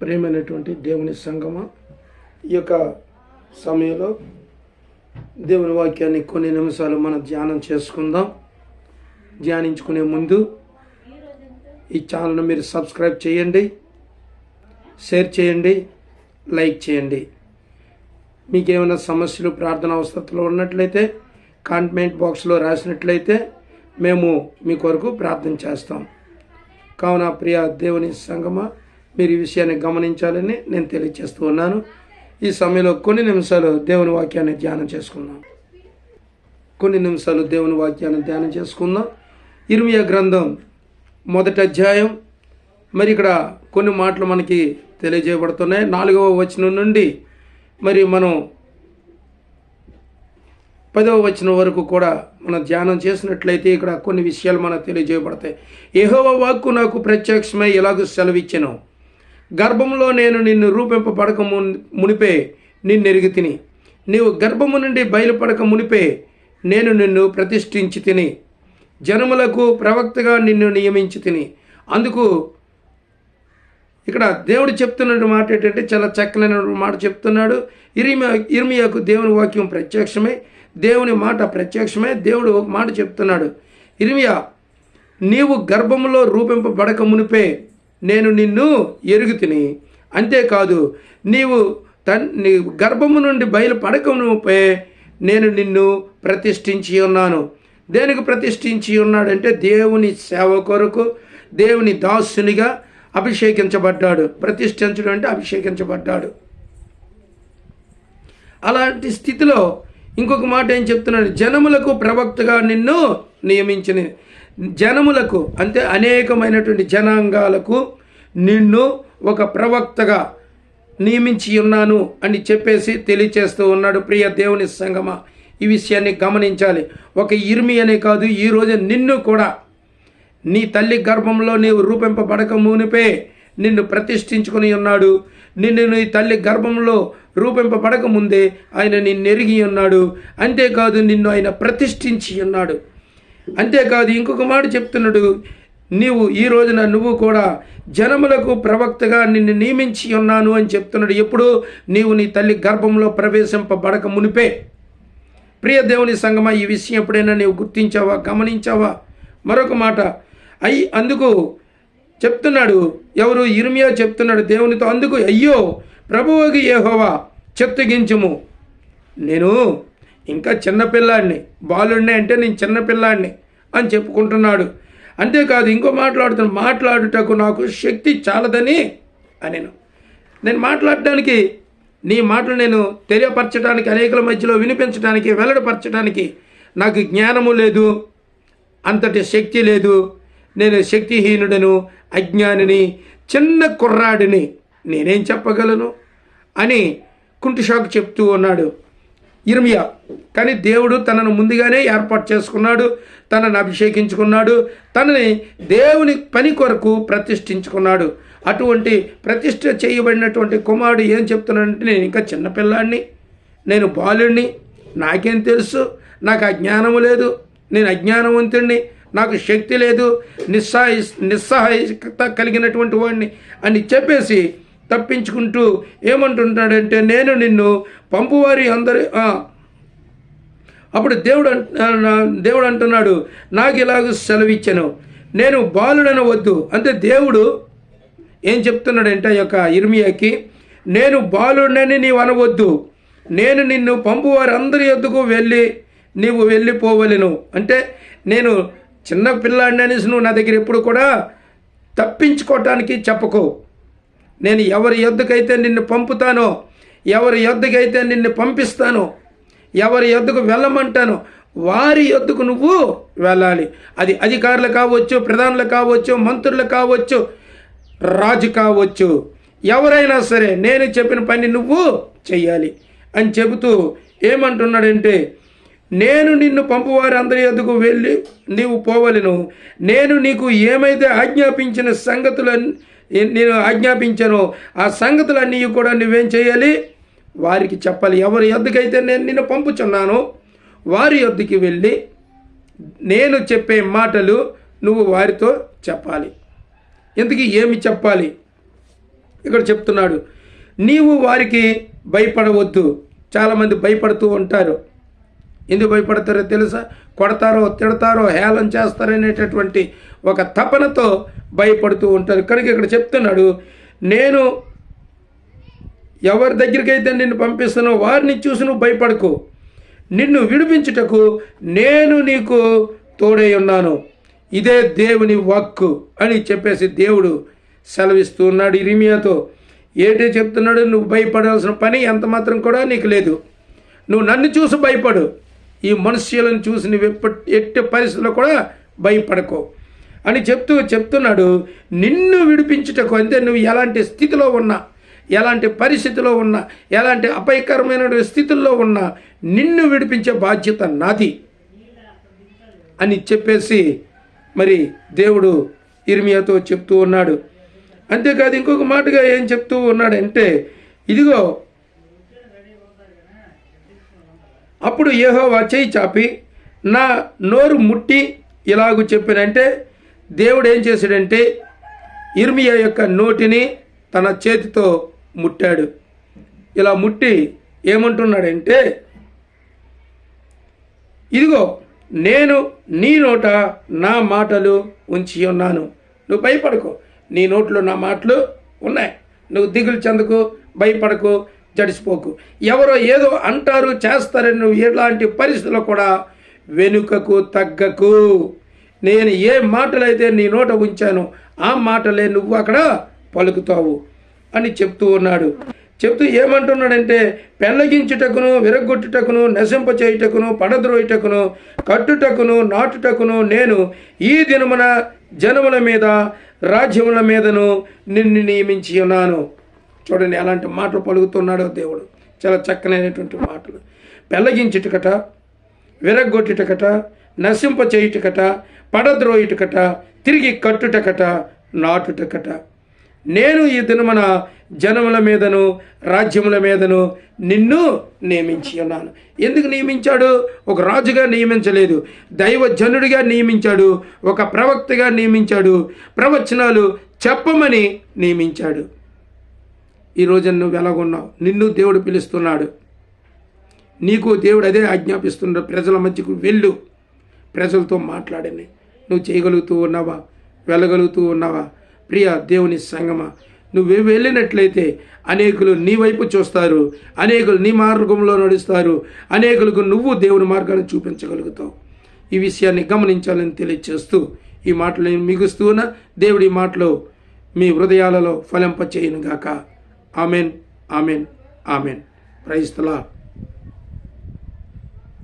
ప్రేమైనటువంటి దేవుని సంగమ. ఈ యొక్క సమయంలో దేవుని వాక్యాన్ని కొన్ని నిమిషాలు మనం ధ్యానం చేసుకుందాం. ధ్యానించుకునే ముందు ఈ ఛానల్ను మీరు సబ్స్క్రైబ్ చేయండి షేర్ చేయండి లైక్ చేయండి. మీకు ఏమైనా సమస్యలు ప్రార్థన అవసరతలో ఉన్నట్లయితే కామెంట్ బాక్స్లో రాసినట్లయితే మేము మీ కొరకు ప్రార్థన చేస్తాం. కావున ప్రియ దేవుని సంగమ మీరు ఈ విషయాన్ని గమనించాలని నేను తెలియజేస్తూ ఉన్నాను. ఈ సమయంలో కొన్ని నిమిషాలు దేవుని వాక్యాన్ని ధ్యానం చేసుకుందాం. కొన్ని నిమిషాలు దేవుని వాక్యాన్ని ధ్యానం చేసుకుందాం. ఇర్మియా గ్రంథం మొదటి అధ్యాయం. మరి ఇక్కడ కొన్ని మాటలు మనకి తెలియజేయబడుతున్నాయి. నాలుగవ వచనం నుండి మరి మనం పదవ వచనం వరకు కూడా మనం ధ్యానం చేసినట్లయితే ఇక్కడ కొన్ని విషయాలు మనకు తెలియజేయబడతాయి. ఏహోవ వాక్కు నాకు ప్రత్యక్షమై ఎలాగో సెలవిచ్చెను. గర్భంలో నేను నిన్ను రూపింపబడక మున్- మునిపే నిన్ను ఎరిగి తిని. నీవు గర్భము నుండి బయలుపడక మునిపే నేను నిన్ను ప్రతిష్ఠించి తిని. జనములకు ప్రవక్తగా నిన్ను నియమించి తిని. అందుకు ఇక్కడ దేవుడు చెప్తున్న మాట ఏంటంటే చాలా చక్కనైన మాట చెప్తున్నాడు. ఇరిమియా ఇర్మియాకు దేవుని వాక్యం ప్రత్యక్షమే దేవుని మాట ప్రత్యక్షమే దేవుడు ఒక మాట చెప్తున్నాడు. ఇర్మియా నీవు గర్భంలో రూపింపబడక మునిపే నేను నిన్ను ఎరుగు తిని. అంతేకాదు నీవు తన్ నీ గర్భము నుండి బయలుపడకముపై నేను నిన్ను ప్రతిష్ఠించి ఉన్నాను. దేనికి ప్రతిష్ఠించి ఉన్నాడంటే దేవుని సేవ కొరకు దేవుని దాసునిగా అభిషేకించబడ్డాడు. ప్రతిష్ఠించడం అంటే అభిషేకించబడ్డాడు. అలాంటి స్థితిలో ఇంకొక మాట ఏం చెప్తున్నాడు? జనములకు ప్రవక్తగా నిన్ను నియమించిన. జనములకు అంటే అనేకమైనటువంటి జనాంగాలకు నిన్ను ఒక ప్రవక్తగా నియమించి ఉన్నాను అని చెప్పేసి తెలియచేస్తూ ఉన్నాడు. ప్రియ దేవుని సంగమ ఈ విషయాన్ని గమనించాలి. ఒక ఇర్మి అనే కాదు ఈరోజు నిన్ను కూడా. నీ తల్లి గర్భంలో నీవు రూపింపబడక మునిపే నిన్ను ప్రతిష్ఠించుకుని ఉన్నాడు. నిన్ను నీ తల్లి గర్భంలో రూపింపబడక ముందే ఆయన నిన్ను ఎరిగి ఉన్నాడు. అంతేకాదు నిన్ను ఆయన ప్రతిష్ఠించి ఉన్నాడు. అంతేకాదు ఇంకొక మాట చెప్తున్నాడు. నీవు ఈ రోజున నువ్వు కూడా జనములకు ప్రవక్తగా నిన్ను నియమించి ఉన్నాను అని చెప్తున్నాడు. ఎప్పుడు? నీవు నీ తల్లి గర్భంలో ప్రవేశింపబడక మునిపే. ప్రియ దేవుని సంగమ ఈ విషయం ఎప్పుడైనా నీవు గుర్తించావా? గమనించావా? మరొక మాట. అయ్యి అందుకు చెప్తున్నాడు. ఎవరు? ఇర్మియా చెప్తున్నాడు దేవునితో అందుకు అయ్యో ప్రభువుకి ఏహోవా చెత్తగించుము నేను ఇంకా చిన్నపిల్లాడిని బాలుడిని అంటే నేను చిన్నపిల్లాడిని అని చెప్పుకుంటున్నాడు. అంతేకాదు ఇంకో మాట్లాడుతున్న మాట్లాడుటకు నాకు శక్తి చాలదని అనేను. నేను మాట్లాడటానికి నీ మాటలు నేను తెలియపరచడానికి అనేకల మధ్యలో వినిపించడానికి వెల్లడపరచడానికి నాకు జ్ఞానము లేదు అంతటి శక్తి లేదు. నేను శక్తిహీనుడను అజ్ఞానిని చిన్న కుర్రాడిని నేనేం చెప్పగలను అని కుంటిషాకు చెప్తూ ఉన్నాడు. ఇర్మియా. కానీ దేవుడు తనను ముందుగానే ఏర్పాటు చేసుకున్నాడు తనను అభిషేకించుకున్నాడు తనని దేవుని పని కొరకు ప్రతిష్ఠించుకున్నాడు. అటువంటి ప్రతిష్ఠ చేయబడినటువంటి కుమారుడు ఏం చెప్తున్నాడంటే నేను ఇంకా చిన్నపిల్లాడిని నేను బాలుడిని నాకేం తెలుసు నాకు అజ్ఞానము లేదు నేను అజ్ఞానవంతుడిని నాకు శక్తి లేదు నిస్సహాయ నిస్సహాయత కలిగినటువంటి వాడిని అని చెప్పేసి తప్పించుకుంటూ ఏమంటుంటాడంటే నేను నిన్ను పంపువారి అందరి అప్పుడు దేవుడు అంట- దేవుడు అంటున్నాడు నాకు ఇలాగ సెలవిచ్చాను. నేను బాలుడన వద్దు. అంటే దేవుడు ఏం చెప్తున్నాడంటే ఆ యొక్క ఇర్మియాకి నేను బాలుడనని నీవు అనవద్దు. నేను నిన్ను పంపు వారందరి ఎద్దుకు వెళ్ళి నీవు వెళ్ళిపోవలను. అంటే నేను చిన్న పిల్లాడిని అనేసి నువ్వు నా దగ్గర ఎప్పుడు కూడా తప్పించుకోవటానికి చెప్పకు. నేను ఎవరి యొద్దకైతే నిన్ను పంపుతానో ఎవరి యొద్దకైతే నిన్ను పంపిస్తానో ఎవరి యొద్దకు వెళ్ళమంటానో వారి యొద్దకు నువ్వు వెళ్ళాలి. అది అధికారులు కావచ్చు ప్రధానులు కావచ్చు మంత్రులు కావచ్చు రాజు కావచ్చు. ఎవరైనా సరే నేను చెప్పిన పని నువ్వు చెయ్యాలి అని చెబుతూ ఏమంటున్నాడంటే నేను నిన్ను పంపువారి అందరి ఎదుగు వెళ్ళి నీవు పోవలను. నేను నీకు ఏమైతే ఆజ్ఞాపించిన సంగతులన్నీ నేను ఆజ్ఞాపించాను. ఆ సంగతులన్నీ కూడా నువ్వేం చేయాలి? వారికి చెప్పాలి. ఎవరి ఎద్దుకైతే నేను నిన్ను పంపుచున్నానో వారి యొద్దకి వెళ్ళి నేను చెప్పే మాటలు నువ్వు వారితో చెప్పాలి. ఇంతకీ ఏమి చెప్పాలి? ఇక్కడ చెప్తున్నాడు. నీవు వారికి భయపడవద్దు. చాలామంది భయపడుతూ ఉంటారు. ఎందుకు భయపడతారో తెలుసా? కొడతారో తిడతారో హేళన చేస్తారనేటటువంటి ఒక తపనతో భయపడుతూ ఉంటారు. కనుక ఇక్కడ చెప్తున్నాడు నేను ఎవరి దగ్గరికైతే నిన్ను పంపిస్తానో వారిని చూసి నువ్వు భయపడకు. నిన్ను విడిపించుటకు నేను నీకు తోడై ఉన్నాను. ఇదే దేవుని వాక్కు అని చెప్పేసి దేవుడు సెలవిస్తూ ఉన్నాడు ఇరిమియాతో. ఏంటి చెప్తున్నాడు నువ్వు భయపడాల్సిన పని ఎంత మాత్రం కూడా నీకు లేదు. నువ్వు నన్ను చూసి భయపడు. ఈ మనుష్యులను చూసి నువ్వు ఎట్టి పరిస్థితుల్లో కూడా భయపడకో. అని చెప్తూ చెప్తున్నాడు నిన్ను విడిపించుటకు అంటే నువ్వు ఎలాంటి స్థితిలో ఉన్నా ఎలాంటి పరిస్థితిలో ఉన్నా ఎలాంటి అపాయకరమైన స్థితుల్లో ఉన్నా నిన్ను విడిపించే బాధ్యత నాది. అని చెప్పేసి మరి దేవుడు ఇర్మియాతో చెప్తూ ఉన్నాడు. అంతేకాదు ఇంకొక మాటగా ఏం చెప్తూ ఉన్నాడంటే ఇదిగో అప్పుడు యెహోవా చేయి చాపి నా నోరు ముట్టి ఇలాగు చెప్పినంటే దేవుడు ఏం చేశాడంటే ఇర్మియా యొక్క నోటిని తన చేతితో ముట్టాడు. ఇలా ముట్టి ఏమంటున్నాడంటే ఇదిగో నేను నీ నోట నా మాటలు ఉంచి ఉన్నాను. నువ్వు భయపడకు. నీ నోట్లో నా మాటలు ఉన్నాయి. నువ్వు దిగులు చెందకు భయపడకు. జడిసిపోకు. ఎవరో ఏదో అంటారు చేస్తారని నువ్వు ఎలాంటి పరిస్థితుల్లో కూడా వెనుకకు తగ్గకు. నేను ఏ మాటలైతే నీ నోట ఉంచానో ఆ మాటలే నువ్వు అక్కడ పలుకుతావు అని చెప్తూ ఉన్నాడు. చెప్తూ ఏమంటున్నాడంటే పెళ్ళగించుటకును విరగొట్టుటకును నశింప చేయుటకును పడద్రోయుటకును కట్టుటకును నాటుటకును నేను ఈ దినమున జనముల మీద రాజ్యముల మీదను నిన్ను నియమించి ఉన్నాను. చూడండి ఎలాంటి మాటలు పలుకుతున్నాడో దేవుడు. చాలా చక్కనైనటువంటి మాటలు. పెళ్ళగించుటకట విరగొట్టుటకట నశింప చేయుటకట పడద్రోయుటకట తిరిగి కట్టుటకట నాటుటకట. నేను ఈ దినమున జనముల మీదను రాజ్యముల మీదను నిన్ను నియమించి ఉన్నాను. ఎందుకు నియమించాడు? ఒక రాజుగా నియమించలేదు. దైవజనుడిగా నియమించాడు. ఒక ప్రవక్తగా నియమించాడు. ప్రవచనాలు చెప్పమని నియమించాడు. ఈరోజు నువ్వు ఎలాగున్నావు? నిన్ను దేవుడు పిలుస్తున్నాడు. నీకు దేవుడు అదే ఆజ్ఞాపిస్తున్నాడు ప్రజల మధ్యకు వెళ్ళు. ప్రజలతో మాట్లాడని నువ్వు చేయగలుగుతూ ఉన్నావా? వెళ్ళగలుగుతూ ఉన్నావా? ప్రియ దేవుని సంగమా. నువ్వు వెళ్ళినట్లయితే అనేకులు నీ వైపు చూస్తారు. అనేకులు నీ మార్గంలో నడుస్తారు. అనేకులకు నువ్వు దేవుని మార్గాన్ని చూపించగలుగుతావు. ఈ విషయాన్ని గమనించాలని తెలియచేస్తూ ఈ మాటలు నేను మిగుస్తూ దేవుడి మాటలు మీ హృదయాలలో ఫలింపచేయను గాక ఆమెన్ ఆమెన్ ఆమెన్ ప్రైస్తలా